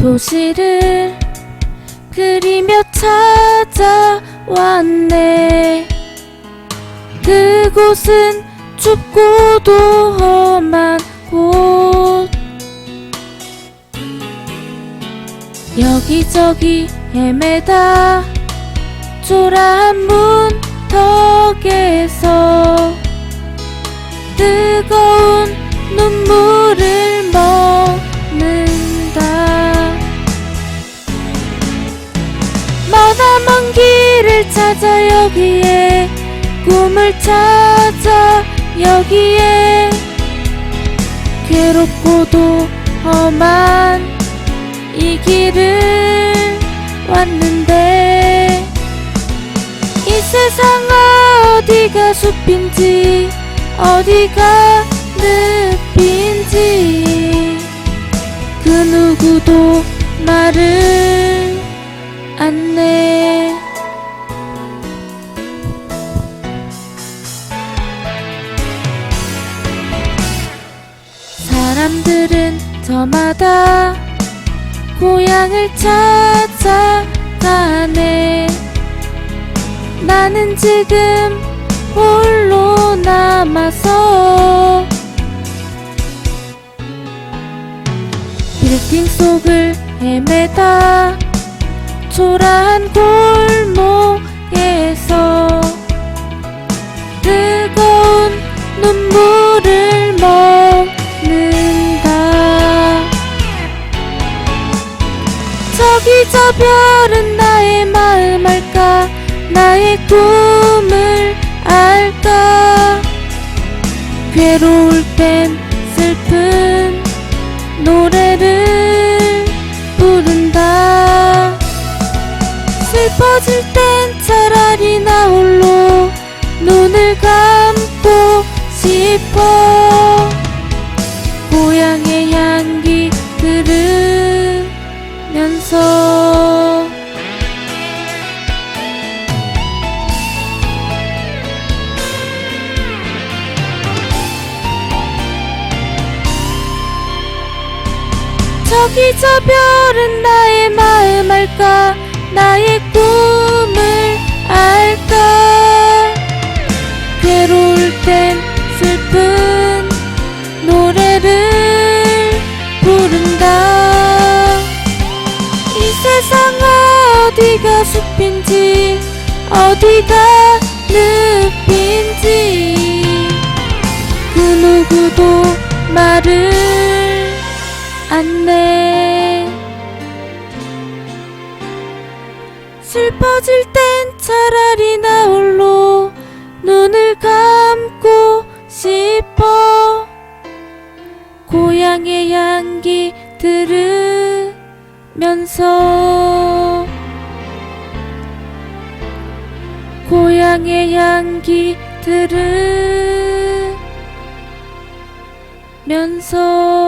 도시를 그리며 찾아왔네. 그곳은 춥고도 험한 곳. 여기저기 헤매다 초라한 문턱에서 뜨거운 눈물 머나먼 길을 찾아 여기에 꿈을 찾아 여기에. 괴롭고도 험한 이 길을 왔는데 이 세상 어디가 숲인지 어디가 늪인지. 그 누구도 말을 안내 사람들은 저마다 고향을 찾아 가네. 나는 지금 홀로 남아서 빌딩 속을 헤매다 별은 나의 마음 알까? 나의 꿈을 알까? 괴로울 땐 슬픈 노래를 부른다. 슬퍼질 땐 차라리 나 홀로 눈을 감고 싶어 저기 저 별은 나의 마음 알까? 나의 꿈을 알까? 괴로울 땐 슬픈 노래를 부른다. 이 세상 어디가 숲인지 어디가 늪인지 그 누구도 말을 안내. 슬퍼질 땐 차라리 나 홀로 눈을 감고 싶어. 고향의 향기 들으면서 고향의 향기 들으면서